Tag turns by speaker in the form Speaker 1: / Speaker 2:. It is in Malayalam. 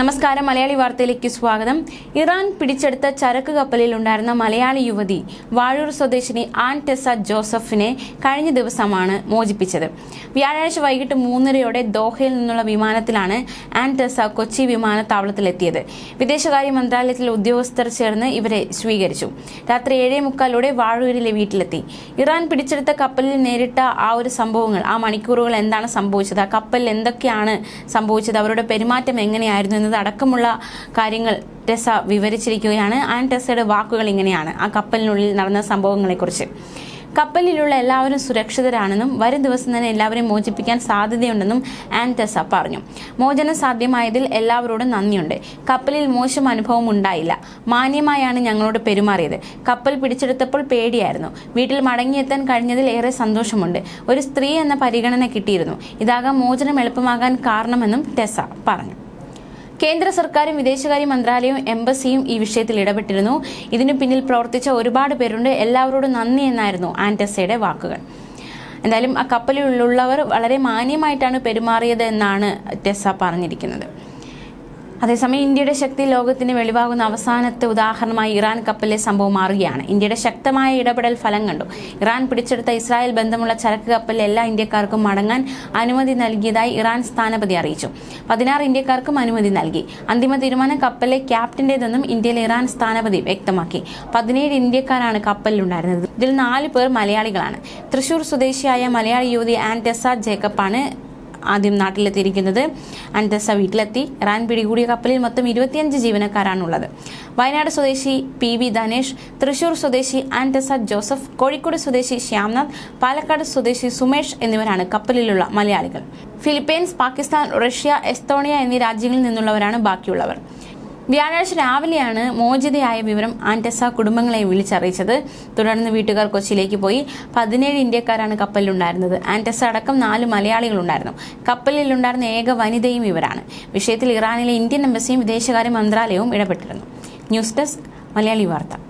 Speaker 1: നമസ്കാരം. മലയാളി വാർത്തയിലേക്ക് സ്വാഗതം. ഇറാൻ പിടിച്ചെടുത്ത ചരക്ക് കപ്പലിൽ ഉണ്ടായിരുന്ന മലയാളി യുവതി വാഴൂർ സ്വദേശിനി ആൻ ടെസ ജോസഫിനെ കഴിഞ്ഞ ദിവസമാണ് മോചിപ്പിച്ചത്. വ്യാഴാഴ്ച വൈകിട്ട് മൂന്നരയോടെ ദോഹയിൽ നിന്നുള്ള വിമാനത്തിലാണ് ആൻ ടെസ കൊച്ചി വിമാനത്താവളത്തിലെത്തിയത്. വിദേശകാര്യ മന്ത്രാലയത്തിലെ ഉദ്യോഗസ്ഥർ ചേർന്ന് ഇവരെ സ്വീകരിച്ചു. രാത്രി ഏഴേ മുക്കാലോടെ വാഴൂരിലെ വീട്ടിലെത്തി. ഇറാൻ പിടിച്ചെടുത്ത കപ്പലിൽ നേരിട്ട ആ ഒരു സംഭവങ്ങൾ ആ മണിക്കൂറുകൾ എന്താണ് സംഭവിച്ചത് ആ കപ്പലിൽ എന്തൊക്കെയാണ് സംഭവിച്ചത് അവരുടെ പെരുമാറ്റം എങ്ങനെയായിരുന്നു എന്നത് അടക്കമുള്ള കാര്യങ്ങൾ ടെസ വിവരിച്ചിരിക്കുകയാണ്. ആൻഡ് ടെസയുടെ വാക്കുകൾ ഇങ്ങനെയാണ്. ആ കപ്പലിനുള്ളിൽ നടന്ന സംഭവങ്ങളെക്കുറിച്ച്. കപ്പലിലുള്ള എല്ലാവരും സുരക്ഷിതരാണെന്നും വരും ദിവസം തന്നെ എല്ലാവരെയും മോചിപ്പിക്കാൻ സാധ്യതയുണ്ടെന്നും ആൻ ടെസ പറഞ്ഞു. മോചനം സാധ്യമായതിൽ എല്ലാവരോടും നന്ദിയുണ്ട്. കപ്പലിൽ മോശം അനുഭവം ഉണ്ടായില്ല. മാന്യമായാണ് ഞങ്ങളോട് പെരുമാറിയത്. കപ്പൽ പിടിച്ചെടുത്തപ്പോൾ പേടിയായിരുന്നു. വീട്ടിൽ മടങ്ങിയെത്താൻ കഴിഞ്ഞതിൽ ഏറെ സന്തോഷമുണ്ട്. ഒരു സ്ത്രീ എന്ന പരിഗണന കിട്ടിയിരുന്നു. ഇതാകാം മോചനം എളുപ്പമാകാൻ കാരണമെന്നും ടെസ പറഞ്ഞു. കേന്ദ്ര സർക്കാരും വിദേശകാര്യ മന്ത്രാലയവും എംബസിയും ഈ വിഷയത്തിൽ ഇടപെട്ടിരുന്നു. ഇതിനു പിന്നിൽ പ്രവർത്തിച്ച ഒരുപാട് പേരുണ്ട്. എല്ലാവരോടും നന്ദി എന്നായിരുന്നു ആന്റസയുടെ വാക്കുകൾ. എന്തായാലും ആ കപ്പലിലുള്ളവർ വളരെ മാന്യമായിട്ടാണ് പെരുമാറിയത് എന്നാണ് ടെസ പറഞ്ഞിരിക്കുന്നത്. അതേസമയം ഇന്ത്യയുടെ ശക്തി ലോകത്തിന് വെളിവാകുന്ന അവസാനത്തെ ഉദാഹരണമായി ഇറാൻ കപ്പലിലെ സംഭവം മാറുകയാണ്. ഇന്ത്യയുടെ ശക്തമായ ഇടപെടൽ ഫലം കണ്ടു. ഇറാൻ പിടിച്ചെടുത്ത ഇസ്രായേൽ ബന്ധമുള്ള ചരക്ക് കപ്പലിൽ എല്ലാ ഇന്ത്യക്കാർക്കും മടങ്ങാൻ അനുമതി നൽകിയതായി ഇറാൻ സ്ഥാനപതി അറിയിച്ചു. പതിനാറ് ഇന്ത്യക്കാർക്കും അനുമതി നൽകി. അന്തിമ തീരുമാനം കപ്പലിലെ ക്യാപ്റ്റന്റേതെന്നും ഇന്ത്യയിലെ ഇറാൻ സ്ഥാനപതി വ്യക്തമാക്കി. പതിനേഴ് ഇന്ത്യക്കാരാണ് കപ്പലിലുണ്ടായിരുന്നത്. ഇതിൽ നാല് പേർ മലയാളികളാണ്. തൃശൂർ സ്വദേശിയായ മലയാളി യുവതി ആന്റെസ ജേക്കബാണ് ആദ്യം നാട്ടിലെത്തിയിരിക്കുന്നത് അന്തസ വീട്ടിലെത്തി. ഇറാൻ പിടികൂടിയ കപ്പലിൽ മൊത്തം ഇരുപത്തിയഞ്ച് ജീവനക്കാരാണുള്ളത്. വയനാട് സ്വദേശി പി വി ധനേഷ് തൃശൂർ സ്വദേശി ആന്റസ ജോസഫ് കോഴിക്കോട് സ്വദേശി ശ്യാംനാഥ് പാലക്കാട് സ്വദേശി സുമേഷ് എന്നിവരാണ് കപ്പലിലുള്ള മലയാളികൾ. ഫിലിപ്പീൻസ് പാകിസ്ഥാൻ റഷ്യ എസ്തോണിയ എന്നീ രാജ്യങ്ങളിൽ നിന്നുള്ളവരാണ് ബാക്കിയുള്ളവർ. വ്യാഴാഴ്ച രാവിലെയാണ് മോചിതയായ വിവരം ആന്റസ കുടുംബങ്ങളെ വിളിച്ചറിയിച്ചത്. തുടർന്ന് വീട്ടുകാർ കൊച്ചിയിലേക്ക് പോയി. പതിനേഴ് ഇന്ത്യക്കാരാണ് കപ്പലിലുണ്ടായിരുന്നത്. ആന്റസ അടക്കം നാല് മലയാളികളുണ്ടായിരുന്നു. കപ്പലിലുണ്ടായിരുന്ന ഏക വനിതയും ഇവരാണ്. വിഷയത്തിൽ ഇറാനിലെ ഇന്ത്യൻ എംബസിയും വിദേശകാര്യ മന്ത്രാലയവും ഇടപെട്ടിരുന്നു. ന്യൂസ് ഡെസ്ക് മലയാളി വാർത്ത.